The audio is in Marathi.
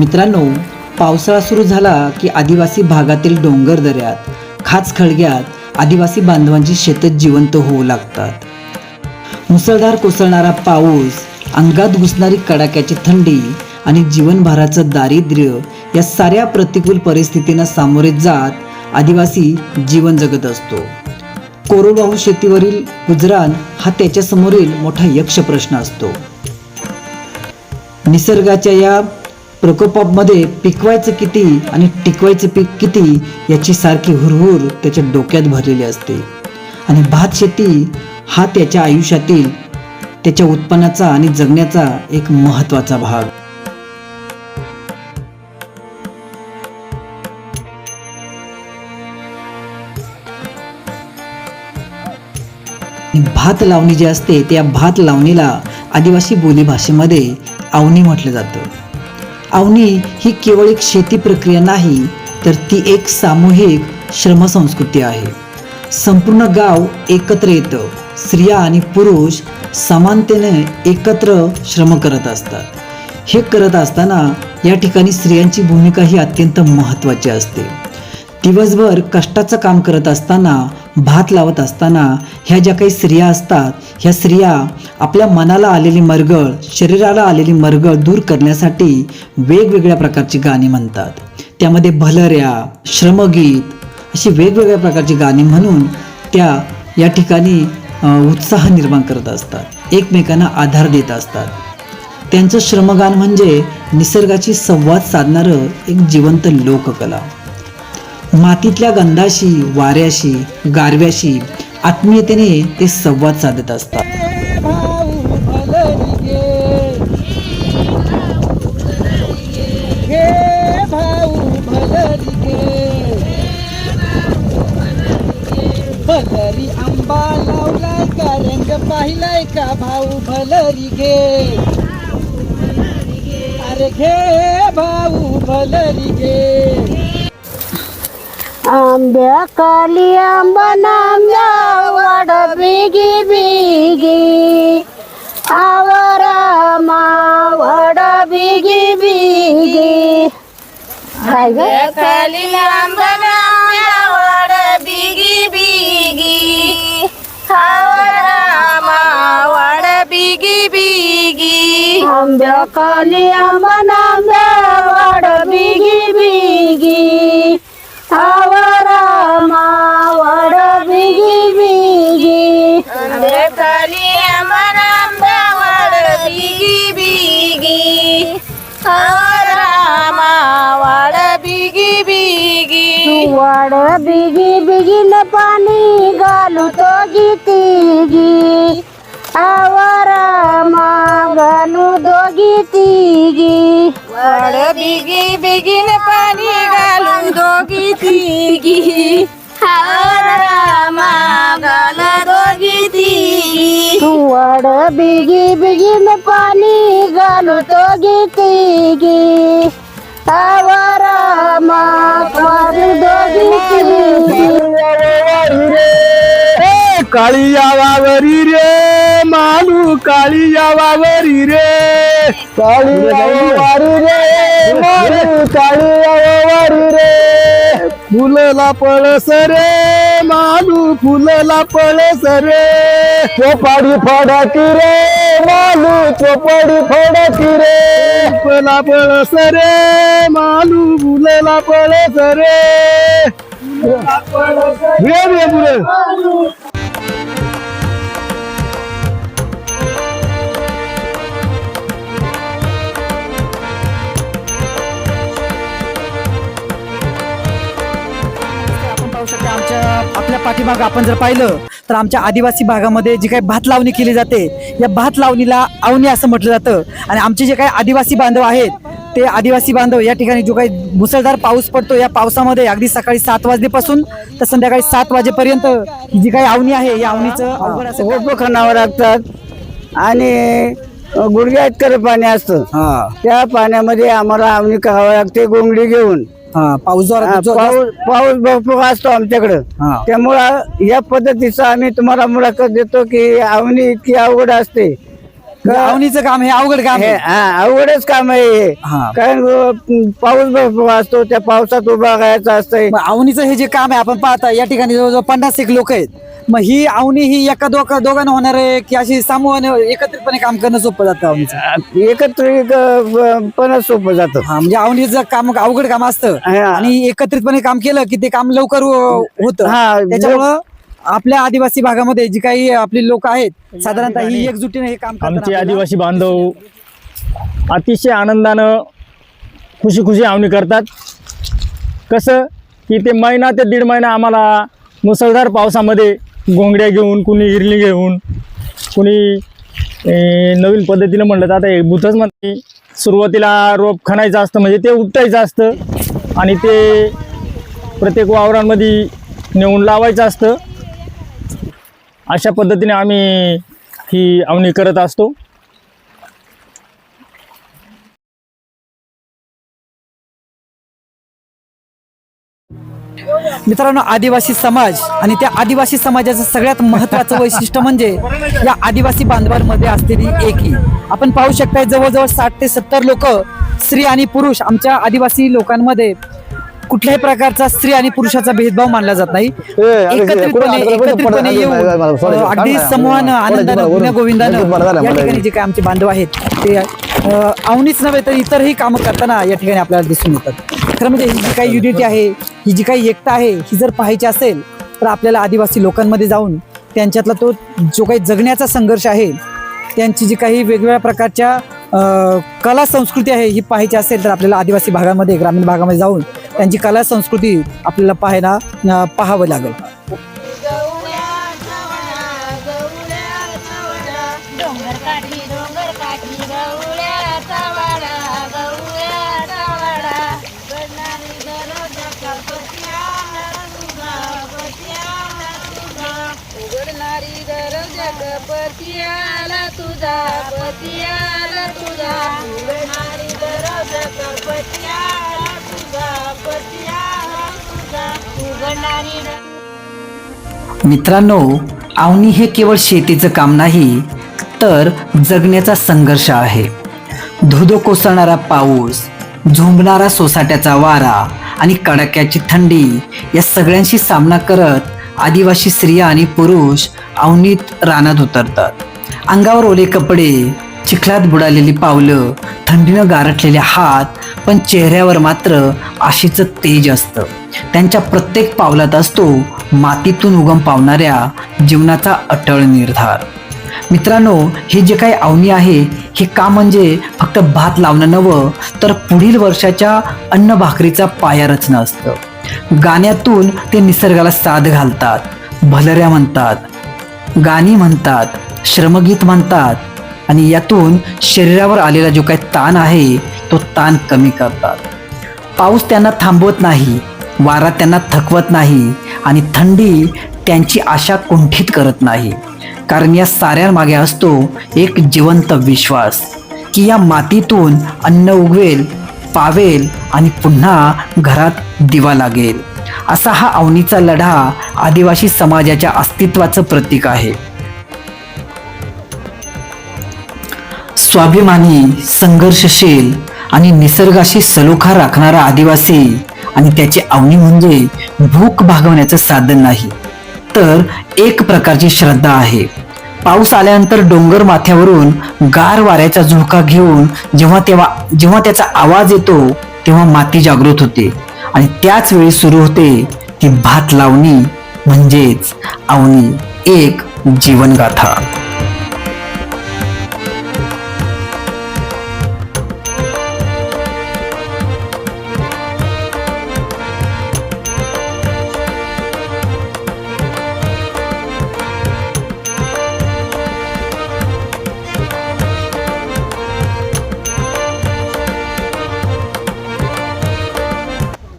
मित्रांनो पावसाळा सुरू झाला की आदिवासी भागातील डोंगर दऱ्यात खाच खळग्यात आदिवासी बांधवांची शेतं जिवंत होऊ लागतात. मुसळधार कोसळणारा पाऊस अंगात घुसणारी कडाक्याची थंडी आणि जीवनभराचं दारिद्र्य या साऱ्या प्रतिकूल परिस्थितींना सामोरे जात आदिवासी जीवन जगत असतो. कोरडवाहू शेतीवरील गुजराण हा त्याच्यासमोरील मोठा यक्ष प्रश्न असतो. निसर्गाच्या या प्रकोपामध्ये पिकवायचं किती आणि टिकवायचं पीक किती याची सारखी हुरहुर त्याच्या डोक्यात भरलेली असते. आणि भात शेती हा त्याच्या आयुष्यातील त्याच्या उत्पन्नाचा आणि जगण्याचा एक महत्त्वाचा भाग. भात लावणी जी असते त्या भात लावणीला आदिवासी बोलीभाषेमध्ये आवणी म्हटलं जातं. आवनी ही केवळ एक शेती प्रक्रिया नाही तर ती एक सामूहिक श्रमसंस्कृती आहे. संपूर्ण गाव एकत्र येतं. स्त्रिया आणि पुरुष समानतेने एकत्र श्रम करत असतात. हे करत असताना या ठिकाणी स्त्रियांची भूमिका ही अत्यंत महत्त्वाची असते. दिवसभर कष्टाचं काम करत असताना भात लावत असताना ह्या ज्या काही स्त्रिया असतात ह्या स्त्रिया आपल्या मनाला आलेली मरगळ शरीराला आलेली मरगळ दूर करण्यासाठी वेगवेगळ्या प्रकारची गाणी म्हणतात. त्यामध्ये भलऱ्या श्रमगीत अशी वेगवेगळ्या प्रकारची गाणी म्हणून त्या या ठिकाणी उत्साह निर्माण करत असतात. एकमेकांना आधार देत असतात. त्यांचं श्रमगान म्हणजे निसर्गाची संवाद साधणारं एक जिवंत लोककला. मातीतल्या गंधाशी वाऱ्याशी गारव्याशी आत्मीयतेने ते संवाद साधत असतात. भाऊ भलरिगे हे भाऊ भलरिगे भलरी आंबा लावलाय का रंग पाहिलाय का भाऊ भलरी घे अरे घे भाऊ भलरी घे. आंब्या काली आंबा नांब्या वाड बिगी बिगी. आवरा मावड बिगी बिगी. आंब्या काली आंबा नांब्या वाड बिगी बिगी. आवरा मावड बिगी बिगी. आंब्या काली आंबा नांब्या वाड बिगी बिगी. आवरा बिगी वाड बिगी बिगीन पाणी घालू तो गीती गी आवरा मा घालू दोघी तिगी वाड बिगी बिगीन पाणी घालून दोघी तिगी आवरा घाल दोघी काळी यावावरी रे मालू काळी यावावरी रे. काळी यावावरी रे मालू काळी यावावरी रे. फुलला पळस रे मालू फुलला पळस रे. चोपाडी फडकी रे मालू चोपाडी फडकी रे. फुलला पळस रे मालू फुलला पळस रे. रे रे पुढे आपल्या पाठीमागं आपण जर पाहिलं तर आमच्या आदिवासी भागामध्ये जी काही भात लावणी केली जाते या भात लावणीला आवणी असं म्हटलं जातं. आणि आमचे जे काही आदिवासी बांधव आहेत ते आदिवासी बांधव या ठिकाणी जो काही मुसळधार पाऊस पडतो या पावसामध्ये अगदी सकाळी सात वाजल्यापासून तर संध्याकाळी सात वाजेपर्यंत जी काही आवणी आहे या आवणीचं खाणावं लागतात. आणि गुडघ्या इतकं पाणी असतं. त्या पाण्यामध्ये आम्हाला आवणी करावं लागते गोंगडी घेऊन. हा पाऊस जोरात जोरात- पाऊस पाऊस भरपूर असतो आमच्याकडं हा. त्यामुळं या पद्धतीचं आम्ही तुम्हाला मुलाखत देतो की आवणी इतकी अवघड असते अवनीचं काम हे अवघड काम हे आहे. हा अवघडच काम आहे हे. हा. कारण अं, पाऊस असतो त्या पावसात उभा राहायचं असतंय. मग हे जे काम आहे आपण पाहता या ठिकाणी जवळजवळ पन्नास एक लोक आहेत. मग ही अवनी ही एका दोघा दोघांना होणार आहे की अशी समूहाने एकत्रितपणे काम करणं सोपं जातं अवनीचं एकत्र पण सोपं जातं. हा म्हणजे अवनीचं काम अवघड काम असतं. आणि एकत्रितपणे काम केलं की ते काम लवकर हो- होतं. हा, त्याच्यामुळं आपल्या आदिवासी भागामध्ये जी काही आपली लोक आहेत साधारणतः ही एकजुटीने हे काम करतात आमचे आपल्याला. आदिवासी बांधव अतिशय आनंदानं खुशी खुशी आवणी करतात. कसं की ते महिना ते दीड महिना आम्हाला मुसळधार पावसामध्ये घोंगड्या घेऊन कुणी इरली घेऊन कुणी ए, नवीन पद्धतीनं म्हणलं तर आता हे भूतच म्हणते सुरुवातीला रोप खणायचं असतं म्हणजे ते उपटायचं असतं आणि ते प्रत्येक वावरांमध्ये नेऊन लावायचं असतं. अशा पद्धतीने आम्ही ही आवणी करत असतो. मित्रांनो आदिवासी समाज आणि त्या आदिवासी समाजाचं सगळ्यात महत्वाचं वैशिष्ट्य म्हणजे या आदिवासी बांधवांमध्ये असलेली एकी. आपण पाहू शकता जवळजवळ साठ ते सत्तर लोक स्त्री आणि पुरुष आमच्या आदिवासी लोकांमध्ये कुठल्याही प्रकारचा स्त्री आणि पुरुषाचा भेदभाव मानला जात नाही. एकत्रितपणे एकत्रितपणे येऊन अगदी समूहानं आनंदानं गुण्यागोविंदानं या ठिकाणी जे काही आमचे बांधव आहेत ते अवनीच नव्हे तर इतरही कामं करताना या ठिकाणी आपल्याला दिसून येतात. खरं म्हणजे ही जी काही युनिटी आहे ही जी काही एकता आहे ही जर पाहायची असेल तर आपल्याला आदिवासी लोकांमध्ये जाऊन त्यांच्यातला तो जो काही जगण्याचा संघर्ष आहे त्यांची जी काही वेगवेगळ्या प्रकारच्या कला संस्कृती आहे ही पाहायची असेल तर आपल्याला आदिवासी भागामध्ये ग्रामीण भागामध्ये जाऊन त्यांची कला संस्कृती आपल्याला पाहायला पाहावं लागेल. तुझा पतियाला तुझा. नारी दरवाजा पती मित्रांनो आवनी हे केवळ शेतीचं काम नाही तर जगण्याचा संघर्ष आहे. धुधो कोसळणारा पाऊस झोंबणारा सोसाट्याचा वारा आणि कडाक्याची थंडी या सगळ्यांशी सामना करत आदिवासी स्त्रिया आणि पुरुष अवनीत रानात उतरतात. अंगावर ओले कपडे चिखलात बुडालेली पावलं थंडीनं गारठलेले हात पण चेहऱ्यावर मात्र आशीचं तेज असतं. त्यांच्या प्रत्येक पावलात असतो मातीतून उगम पावणाऱ्या जीवनाचा अटळ निर्धार. मित्रांनो हे जे काही अवनी आहे हे का म्हणजे फक्त भात लावणं नवं तर पुढील वर्षाच्या अन्न भाकरीचा पाया रचणं असतं. गाण्यातून ते निसर्गाला साथ घालतात भलऱ्या म्हणतात गाणी म्हणतात श्रमगीत म्हणतात आणि यातून शरीरावर आलेला जो काही ताण आहे तो ताण कमी करतात. पाऊस त्यांना थांबवत नाही वारा त्यांना थकवत नाही आणि थंडी त्यांची आशा कुंठित करत नाही. कारण या साऱ्यांमागे असतो एक जिवंत विश्वास की या मातीतून अन्न उगवेल पावेल आणि पुन्हा घरात दिवा लागेल. असा हा अवनीचा लढा आदिवासी समाजाच्या अस्तित्वाचं प्रतीक आहे. स्वाभिमानी संघर्षशील आणि निसर्गाशी सलोखा राखणारा आदिवासी आणि त्याची आवणी म्हणजे भूक भागवण्याचं साधन नाही. तर एक प्रकारची श्रद्धा आहे. पाऊस आल्यानंतर डोंगर माथ्यावरून गार वाऱ्याचा झोका घेऊन जेव्हा तेव्हा जेव्हा त्याचा आवाज येतो तेव्हा माती जागृत होते. आणि त्याच वेळी सुरू होते ती भात लावणी म्हणजेच आवनी एक जीवनगाथा.